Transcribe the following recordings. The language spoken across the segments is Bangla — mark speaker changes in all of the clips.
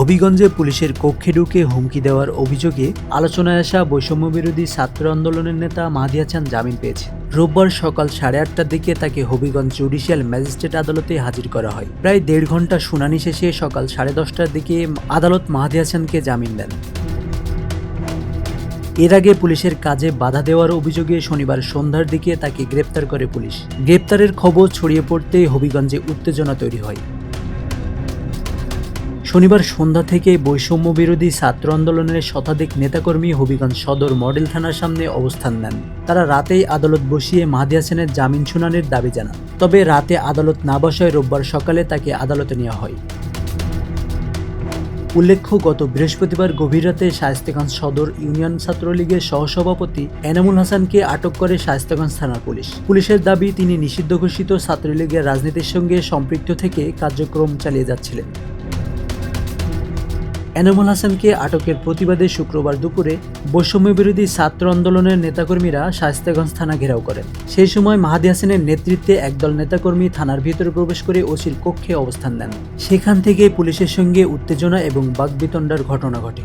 Speaker 1: হবিগঞ্জে পুলিশের কক্ষে ঢুকে হুমকি দেওয়ার অভিযোগে আলোচনায় আসা বৈষম্য বিরোধী ছাত্র আন্দোলনের নেতা মাহাদি হাসান জামিন পেয়েছেন। রোববার সকাল সাড়ে আটটার দিকে তাকে হবিগঞ্জ জুডিশিয়াল ম্যাজিস্ট্রেট আদালতে হাজির করা হয়। প্রায় দেড় ঘণ্টা শুনানি শেষে সকাল সাড়ে দশটার দিকে আদালত মাহাদি হাসানকে জামিন দেন। এর আগে পুলিশের কাজে বাধা দেওয়ার অভিযোগে শনিবার সন্ধ্যার দিকে তাকে গ্রেপ্তার করে পুলিশ। গ্রেপ্তারের খবর ছড়িয়ে পড়তেই হবিগঞ্জে উত্তেজনা তৈরি হয়। শনিবার সন্ধ্যা থেকে বৈষম্য বিরোধী ছাত্র আন্দোলনের শতাধিক নেতাকর্মী হবিগঞ্জ সদর মডেল থানার সামনে অবস্থান নেন। তারা রাতেই আদালত বসিয়ে মাহাদি হাসানের জামিন শুনানির দাবি জানান। তবে রাতে আদালত না বসায় রোববার সকালে তাকে আদালতে নেওয়া হয়। উল্লেখ্য, গত বৃহস্পতিবার গভীর রাতে শায়েস্তেগঞ্জ সদর ইউনিয়ন ছাত্রলীগের সহসভাপতি এনামুল হাসানকে আটক করে শায়েস্তেগঞ্জ থানার পুলিশ। পুলিশের দাবি, তিনি নিষিদ্ধ ঘোষিত ছাত্রলীগের রাজনীতির সঙ্গে সম্পৃক্ত থেকে কার্যক্রম চালিয়ে যাচ্ছিলেন। এনামুল হাসানকে আটকের প্রতিবাদে শুক্রবার দুপুরে বৈষম্য বিরোধী ছাত্র আন্দোলনের নেতাকর্মীরা শায়েস্তাগঞ্জ থানা ঘেরাও করেন। সেই সময় মাহাদি হাসানের নেতৃত্বে একদল নেতাকর্মী থানার ভিতরে প্রবেশ করে ওসির কক্ষে অবস্থান নেন। সেখান থেকে পুলিশের সঙ্গে উত্তেজনা এবং বাগবিতণ্ডার ঘটনা ঘটে।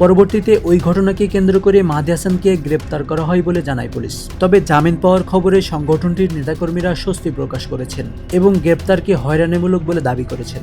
Speaker 1: পরবর্তীতে ওই ঘটনাকে কেন্দ্র করে মাহাদি হাসানকে গ্রেপ্তার করা হয় বলে জানায় পুলিশ। তবে জামিন পাওয়ার খবরে সংগঠনটির নেতাকর্মীরা স্বস্তি প্রকাশ করেছেন এবং গ্রেপ্তারকে হয়রানিমূলক বলে দাবি করেছেন।